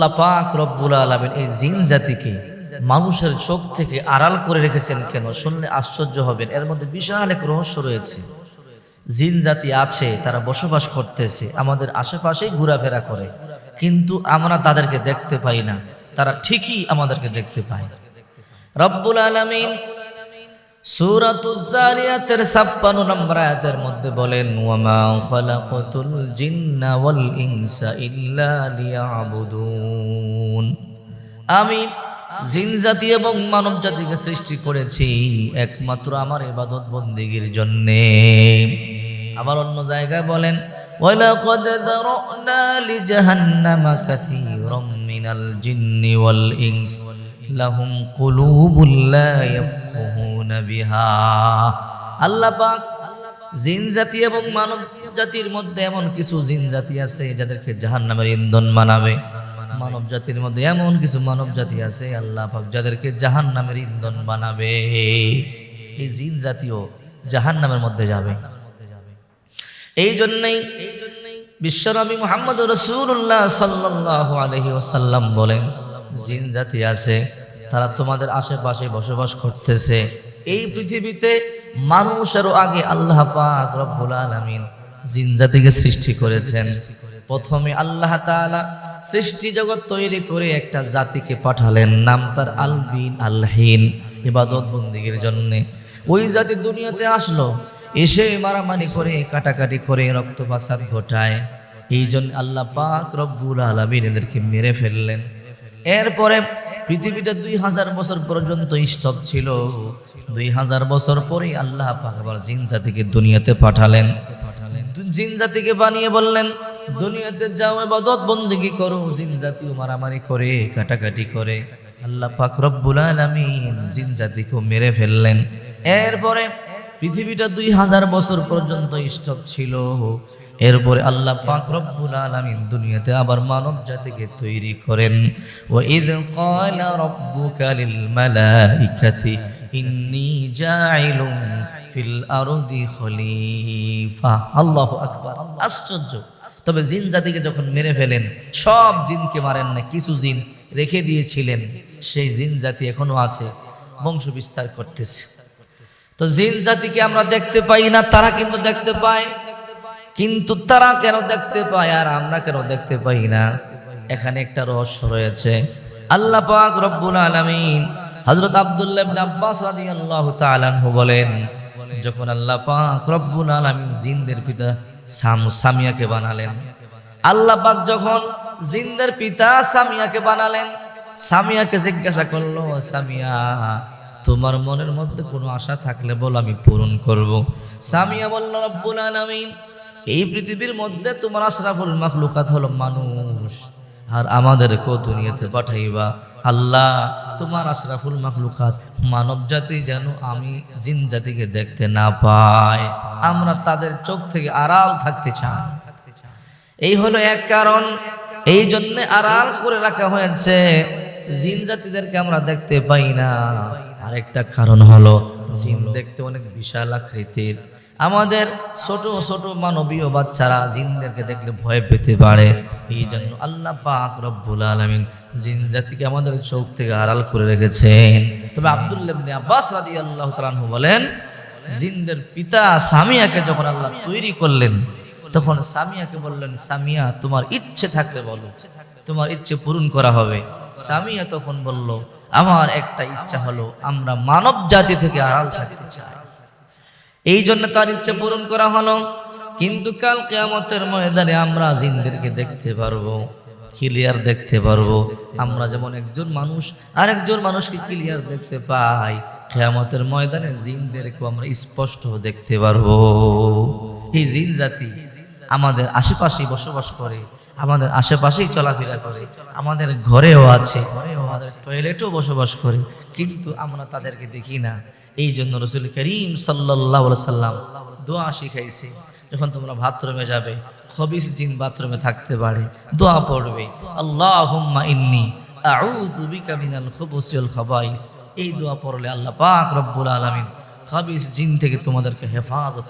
পাক রব্বুল আলমিন এই জিন জাতিকে মানুষের চোখ থেকে আড়াল করে রেখেছেন কেন? শুনলে আশ্চর্য হবেন। এর মধ্যে বিশাল এক রহস্য রয়েছে। জিন জাতি আছে, তারা বসবাস করতেছে, আমাদের আশেপাশেই ঘোরাফেরা করে। কিন্তু আমরা তাদেরকে দেখতে পাই না। তারা ঠিকই আমাদেরকে দেখতে পায়। রব্বুল আলমিন সূরাতুজ জারিয়াতের 56 নম্বর আয়াতের মধ্যে বলেন ওয়ামা খালাকাতুল জিন্না ওয়াল ইনসা ইল্লা লিয়াবুদুন আমি জিন জাতি এবং মানব জাতিকে সৃষ্টি করেছি একমাত্র আমার ইবাদত বন্দিগির জন্য আবার অন্য জায়গায় বলেন ولقد ذرأنا لجهنم كثيرا من الجن والإنس লাহুম কুলুবুল লা ইয়াফকাহুনা বিহা। আল্লাহ পাক জিন জাতি এবং মানব জাতির মধ্যে এমন কিছু জিন জাতি আছে যাদেরকে জাহান্নামের ইন্ধন বানাবে মানব জাতির মধ্যে এমন কিছু মানব জাতি আছে আল্লাহ পাক যাদেরকে জাহান্নামের ইন্ধন বানাবে। এই জিন জাতিও জাহান্নামের মধ্যে যাবে। এই জন্যই বিশ্বনবী মোহাম্মদ রসুল্লাহ সাল্লাহ আলহি ওসাল্লাম বলেন জিন জাতি আছে, তারা তোমাদের আশেপাশে বসবাস করতেছে। এই পৃথিবীতে মানুষেরও আগে আল্লাহ পাক রব্বুল আলমিন জিন জাতিকে সৃষ্টি করেছেন। প্রথমে আল্লাহ তাআলা সৃষ্টি জগৎ তৈরি করে একটা জাতিকে পাঠালেন, নাম তার আলবিন আল্লাহিন ইবাদত বন্দিগির জন্যে। ওই জাতি দুনিয়াতে আসলো, এসে মারামারি করে, কাটাকাটি করে রক্ত ফাসাদ ঘটায়। এই জন্য আল্লাহ পাক রব্বুল আলমিন এদেরকে মেরে ফেললেন। এরপরে পৃথিবীটা দুই হাজার বছর পর্যন্ত স্টপ ছিল। দুই হাজার বছর পরে আল্লাহ পাক আবার জিন জাতিকে দুনিয়াতে পাঠালেন। জিন জাতিকে বানিয়ে বললেন, দুনিয়াতে যাও এবাদত বন্দিগি করো, জিন জাতিও মারামারি করে, কাটাকাটি করে। আল্লাহ পাক রব্বুল আলামিন জিন জাতিকেও মেরে ফেললেন। এরপরে পৃথিবীটা দুই হাজার বছর পর্যন্ত স্টপ ছিল। এরপরে আল্লাহ পাক রব্বুল আলামিন দুনিয়াতে আবার মানব জাতিকে তৈরি করেন। ও ইদ ক্বালা রাব্বুকা লিল মালাইকাতি, ইন্নী জাইলুম ফিল আরদি খলিফা। আল্লাহু আকবার আশ্চর্য। তবে জিন জাতিকে যখন মেরে ফেলেন, সব জিনকে মারেন না, কিছু জিন রেখে দিয়েছিলেন। সেই জিন জাতি এখনও আছে, বংশ বিস্তার করতেছে। তো জিন জাতিকে আমরা দেখতে পাই না, তারা কিন্তু দেখতে পায়। কিন্তু তারা কেন দেখতে পায় আর আমরা কেন দেখতে পাই না? এখানে একটা রহস্য রয়েছে। আল্লাহ পাক রব্বুল আলামিন হযরত আব্দুল্লাহ ইবনে আব্বাস রাদিয়াল্লাহু তাআলা বলেন, যখন আল্লাহ পাক রব্বুল আলামিন জিনদের পিতা সাম, সামিয়াকে বানালেন, আল্লাহ পাক যখন জিনদের পিতা সামিয়াকে বানালেন, সামিয়াকে জিজ্ঞাসা করল, সামিয়া তোমার মনের মধ্যে কোনো আশা থাকলে বল, আমি পূরণ করব। সামিয়া বলল, রব্বুল আলামিন, এই পৃথিবীর মধ্যে তোমার আশরাফুল মাখলুকাত হলো মানুষ, আর আমাদের আমাদেরকেও দুনিয়াতে পাঠাইবা। আল্লাহ, তোমার আশরাফুল মাখলুকাত মানব জাতি যেন আমি জিন জাতিকে দেখতে না পাই। আমরা তাদের চোখ থেকে আড়াল থাকতে চাই। এই হলো এক কারণ। এই জন্য আড়াল করে রাখা হয়েছে। জিন জাতিদেরকে আমরা দেখতে পাই না। আরেকটা কারণ হলো, জিন দেখতে অনেক বিশাল আকৃতির। আমাদের ছোট ছোট মানবীয় বাচ্চারা জিনদেরকে দেখলে ভয় পেতে পারে। এই জন্য আল্লাহ পাক রব্বুল আলামিন জিন জাতিকে আমাদের চোখ থেকে আড়াল করে রেখেছেন। তবে আব্দুল্লাহ ইবনে আব্বাস তাআলা আনহু বলেন, জিনদের পিতা সামিয়াকে যখন আল্লাহ তৈরি করলেন তখন সামিয়াকে বললেন, সামিয়া, তোমার ইচ্ছে থাকলে বলো। তোমার ইচ্ছে পূরণ করা হবে। সামিয়া তখন বলল, আমার একটা ইচ্ছা হলো, আমরা মানব জাতি থেকে আড়াল থাকতে চাই। এই জন্য তার ইচ্ছে পূরণ করা হলো। কিন্তু কাল কেয়ামতের ময়দানে আমরা জিনদেরকে দেখতে পারব, ক্লিয়ার দেখতে পারব। আমরা যেমন একজন মানুষ আর একজন মানুষকে ক্লিয়ার দেখতে পাই। কেয়ামতের ময়দানে জিনদেরকেও আমরা স্পষ্ট দেখতে পারব। এই জিন জাতি আমাদের আশেপাশেই বসবাস করে, আমাদের আশেপাশেই চলাফেরা করে, আমাদের ঘরেও আছে, আমাদের টয়লেটেও বসবাস করে, কিন্তু আমরা তাদেরকে দেখি না। এই জন্য রসুল করিম সাল্লাহ সাল্লাম দোয়া শিখাইছে, যখন তোমরা বাথরুমে যাবে, খবিস জিন বাথরুমে থাকতে পারে, দোয়া পড়বে আল্লাহ ইন্নি এই দোয়া পড়লে আল্লাহ পাক রব্বুল আলামিন খাবিস জিন থেকে তোমাদেরকে হেফাজত